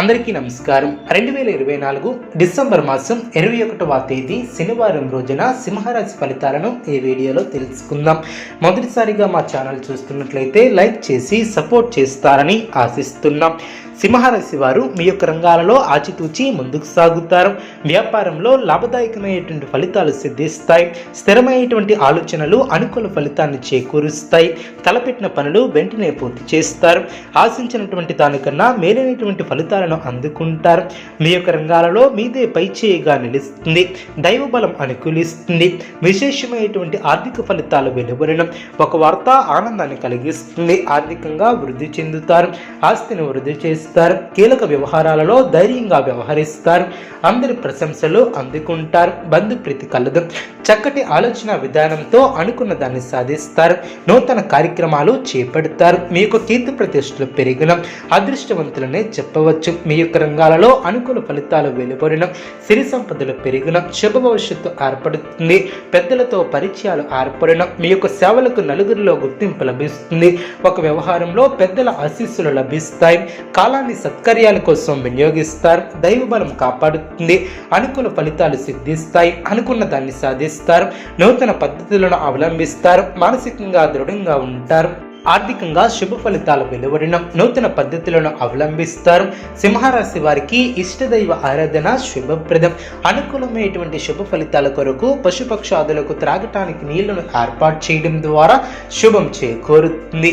అందరికీ నమస్కారం. రెండు వేల ఇరవై నాలుగు డిసెంబర్ మాసం ఇరవై ఒకటవ తేదీ శనివారం రోజున సింహరాశి ఫలితాలను ఈ వీడియోలో తెలుసుకుందాం. మొదటిసారిగా మా ఛానల్ చూస్తున్నట్లయితే లైక్ చేసి సపోర్ట్ చేస్తారని ఆశిస్తున్నాం. సింహరాశి వారు మీ యొక్క రంగాలలో ఆచితూచి ముందుకు సాగుతారు. వ్యాపారంలో లాభదాయకమైనటువంటి ఫలితాలు సిద్ధిస్తాయి. స్థిరమైనటువంటి ఆలోచనలు అనుకూల ఫలితాన్ని చేకూరుస్తాయి. తలపెట్టిన పనులు వెంటనే పూర్తి చేస్తారు. ఆశించినటువంటి దానికన్నా మేలైనటువంటి ఫలితాలను అందుకుంటారు. మీ యొక్క రంగాలలో మీదే పైచేయిగా నిలుస్తుంది. దైవ బలం అనుకూలిస్తుంది. విశేషమైనటువంటి ఆర్థిక ఫలితాలు వెలువడడం ఒక వార్త ఆనందాన్ని కలిగిస్తుంది. ఆర్థికంగా వృద్ధి చెందుతారు. ఆస్తిని వృద్ధి చేస్తారు. కీలక వ్యవహారాలలో ధైర్యంగా వ్యవహరిస్తారు అందరి ప్రశంసలు అందుకుంటారు బంధు ప్రీతి కలదు. చక్కటి ఆలోచన విధానంతో అనుకున్న దాన్ని సాధిస్తారు నూతన కార్యక్రమాలు చేపడతారు. మీ యొక్క కీర్తి ప్రతిష్టలు పెరిగిన అదృష్టవంతులనే చెప్పవచ్చు. మీ యొక్క రంగాలలో అనుకూల ఫలితాలు వెలువడడం సిరి సంపదలు పెరిగిన శుభ భవిష్యత్తు ఏర్పడుతుంది. పెద్దలతో పరిచయాలు ఏర్పడడం మీ యొక్క సేవలకు నలుగురిలో గుర్తింపు లభిస్తుంది. ఒక వ్యవహారంలో పెద్దల ఆశీస్సులు లభిస్తాయి. బలాన్ని సత్కర్యాల కోసం వినియోగిస్తారు దైవ బలం కాపాడుతుంది అనుకూల ఫలితాలు సిద్ధిస్తాయి అనుకున్న దాన్ని సాధిస్తారు నూతన పద్ధతులను అవలంబిస్తారు మానసికంగా దృఢంగా ఉంటారు ఆర్థికంగా శుభ ఫలితాలు వెలువడడం నూతన పద్ధతులను అవలంబిస్తారు. సింహరాశి వారికి ఇష్టదైవ ఆరాధన శుభప్రదం. అనుకూలమైనటువంటి శుభ ఫలితాల కొరకు పశుపక్షాదులకు త్రాగటానికి నీళ్ళను ఏర్పాటు చేయడం ద్వారా శుభం చేకూరుతుంది.